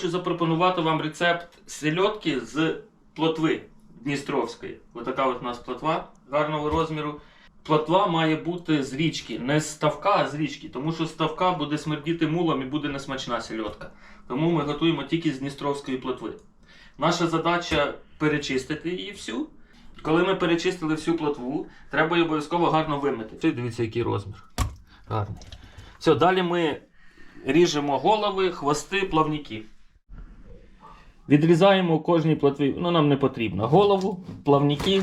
Хочу запропонувати вам рецепт сельодки з плотви Дністровської. Отака от у нас плотва гарного розміру. Плотва має бути з річки, не з ставка, а з річки, тому що ставка буде смердіти мулом і буде несмачна сельодка. Тому ми готуємо тільки з Дністровської плотви. Наша задача перечистити її всю. Коли ми перечистили всю плотву, треба її обов'язково гарно вимити. Ти дивіться, який розмір. Гарний. Все, далі ми ріжемо голови, хвости, плавники. Відрізаємо кожній плотві, ну нам не потрібно. Голову, плавники,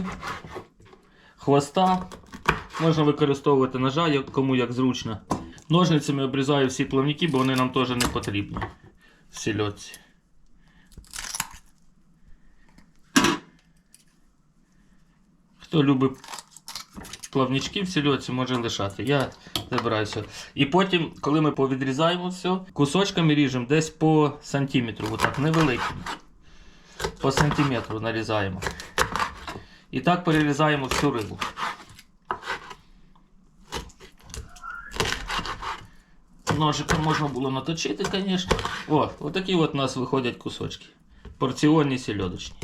хвоста. Можна використовувати ножа, як- кому як зручно. Ножницями обрізаю всі плавники, бо вони нам теж не потрібні в сільотці. Хто любить плавнички в сільоці, може лишати. Я забираюся. І потім, коли ми повідрізаємо все, кусочками ріжемо десь по сантиметру, отак, невеликим. По сантиметру нарізаємо. І так перерізаємо всю рибу. Ножиком можна було наточити, звісно. О, отакі от у нас виходять кусочки. Порціонні сільодочні.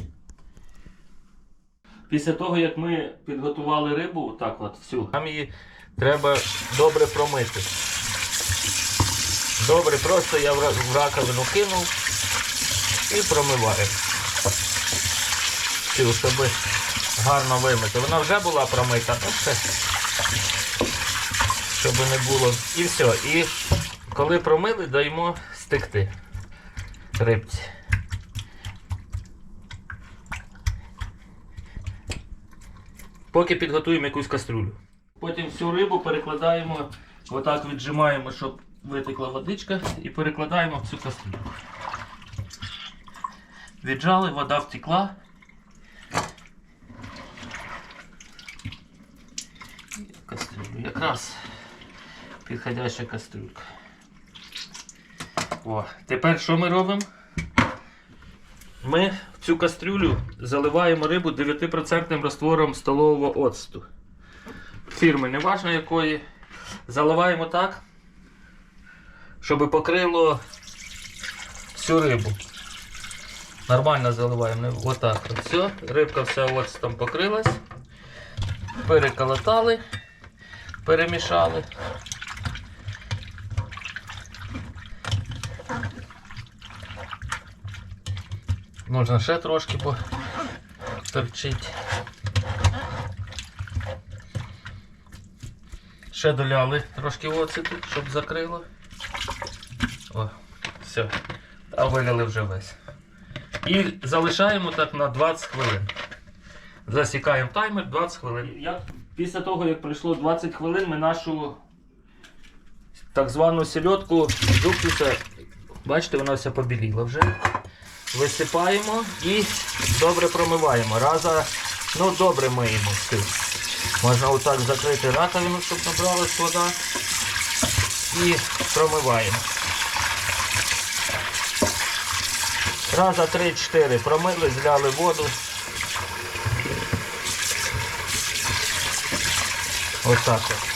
Після того, як ми підготували рибу, так от всю, нам її треба добре промити. Добре, просто я в раковину кинув і промиваю. Цю, щоб гарно вимити. Вона вже була промита, ну все. Щоб не було. І все. І коли промили, даємо стекти рибці. Поки підготуємо якусь каструлю. Потім всю рибу перекладаємо, отак віджимаємо, щоб витекла водичка, і перекладаємо в цю каструлю. Віджали, вода втекла. Кастрюлю. Якраз підходяща кастрюлька. О, тепер що ми робимо? Ми в цю кастрюлю заливаємо рибу 9% раствором столового оцту. Фірми неважно якої. Заливаємо так, щоб покрило всю рибу. Нормально заливаємо. Отак. От все. Рибка вся оцтом покрилась. Переколотали, перемішали. Можна ще трошки поперчити. Ще доляли трошки оцету, щоб закрило. О, все. А виляли вже весь. І залишаємо так на 20 хвилин. Засікаємо таймер 20 хвилин. Як, після того, як пройшло 20 хвилин, ми нашу так звану сельодку з бачите, вона вся побіліла вже. Висипаємо і добре промиваємо. Раза, ну добре миємо. Можна отак закрити раковину, щоб набралась вода. І промиваємо. Раза 3-4 промили, зляли воду. Отак от.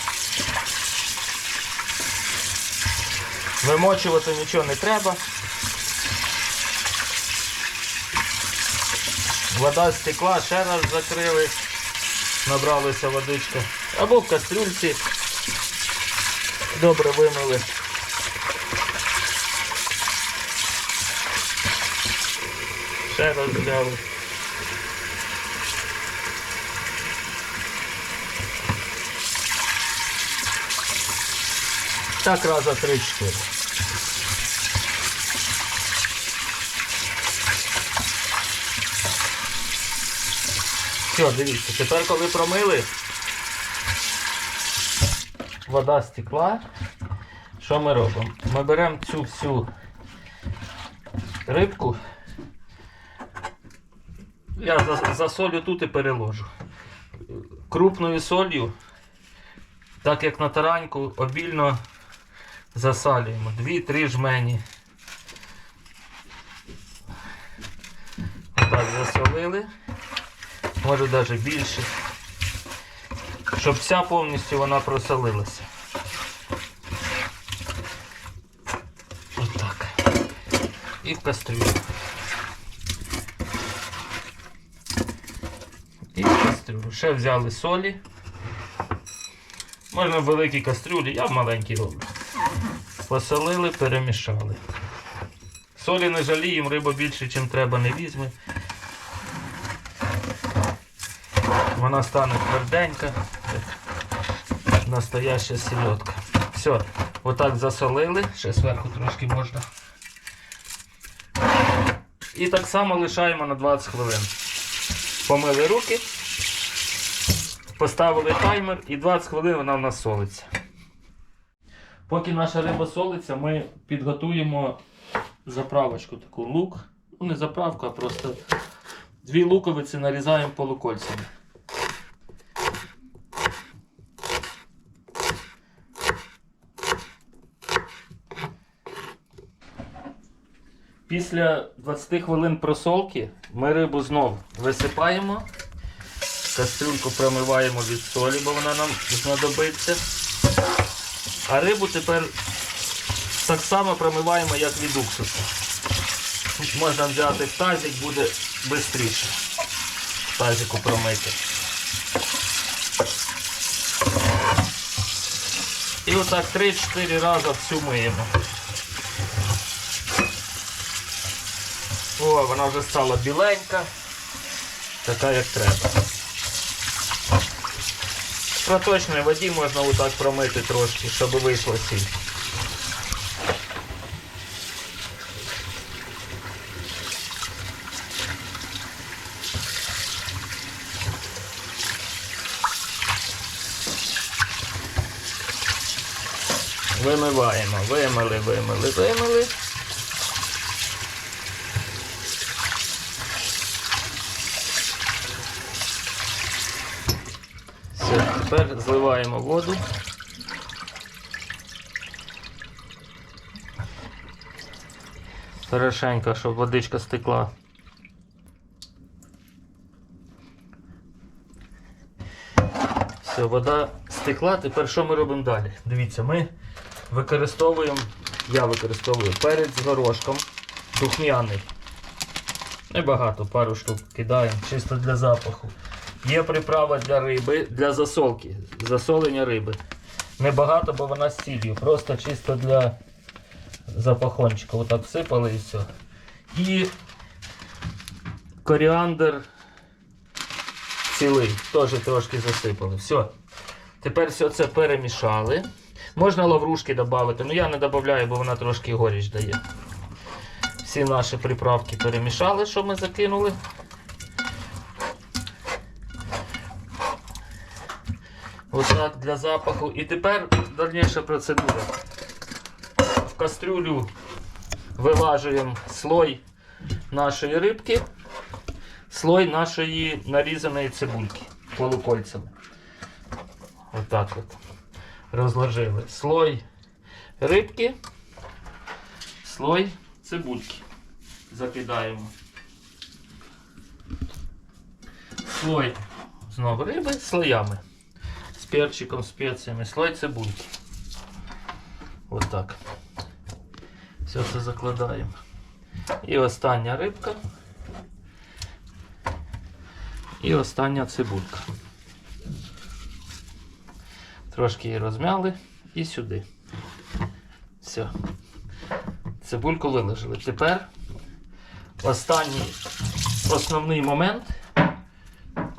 Вимочувати нічого не треба. Вода стекла, ще раз закрили, набралася водичка. Або в кастрюльці. Добре вимили. Ще раз взяли. Так раза 3-4. Все, дивіться, тепер коли промили, вода стекла. Що ми робимо? Ми беремо цю всю рибку. Я за- засолю тут і переложу. Крупною солью, так як на тараньку, обільно засалюємо. Дві-три жмені. Отак засолили. Може навіть більше. Щоб вся повністю вона просолилася. Отак. і в кастрюлю. І в кастрюлю. Ще взяли солі. Можна в великій кастрюлі, я в маленькій роблю. Посолили, перемішали. Солі не жаліємо, риба більше, ніж треба, не візьме. Вона стане тверденька. Настояща сільотка. Все, отак засолили, ще зверху трошки можна. І так само лишаємо на 20 хвилин. Помили руки, поставили таймер і 20 хвилин вона в нас солиться. Поки наша риба солиться, ми підготуємо заправочку таку лук. Ну не заправку, а просто дві луковиці нарізаємо полукольцями. Після 20 хвилин просолки ми рибу знов висипаємо. Кастрюльку промиваємо від солі, бо вона нам знадобиться. А рибу тепер так само промиваємо, як від уксусу. Можна взяти в тазик, буде швидше. В тазику промити. І отак 3-4 рази всю миємо. О, вона вже стала біленька, така як треба. В проточній воді можна отак промити трошки, щоб вийшла сіль. Вимиваємо, вимили, вимили, вимили. Все, тепер зливаємо воду. Хорошенько, щоб водичка стекла. Все, вода стекла. Тепер що ми робимо далі? Дивіться, ми використовуємо, я використовую перець з горошком, духмяний. Небагато, пару штук кидаємо, чисто для запаху. Є приправа для риби, для засолки, засолення риби. Небагато, бо вона з сіллю, просто чисто для запахончика. Отак всипали і все. І коріандр цілий, теж трошки засипали. Все. Тепер все це перемішали. Можна лаврушки додати, але я не додаю, бо вона трошки горіч дає. Всі наші приправки перемішали, що ми закинули. Отак для запаху. І тепер дальніша процедура. В кастрюлю вилажуємо слой нашої рибки, слой нашої нарізаної цибульки полукольцями. Отак от. Розложили слой рибки, слой цибульки. Закидаємо. Слой знову риби слоями. Перчиком, спеціями, слой цибульки. Отак. Все це закладаємо. І остання рибка. І остання цибулька. Трошки її розмяли і сюди. Все. Цибульку виложили. Тепер останній основний момент,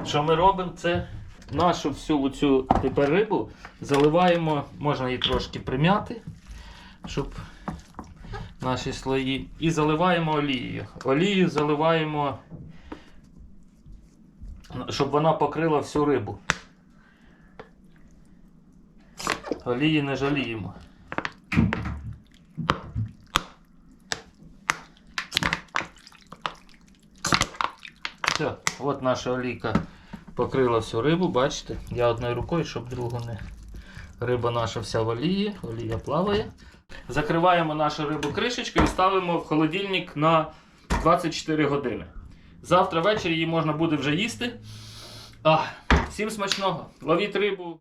що ми робимо, це нашу всю цю тепер рибу заливаємо, можна її трошки прим'яти, щоб наші слої. І заливаємо олією. Олією заливаємо, щоб вона покрила всю рибу. Олії не жаліємо. Все, от наша олійка покрила всю рибу, бачите? Я одною рукою, щоб другу не. Риба наша вся в олії, олія плаває. Закриваємо нашу рибу кришечкою і ставимо в холодильник на 24 години. Завтра ввечері її можна буде вже їсти. А, всім смачного! Ловіть рибу!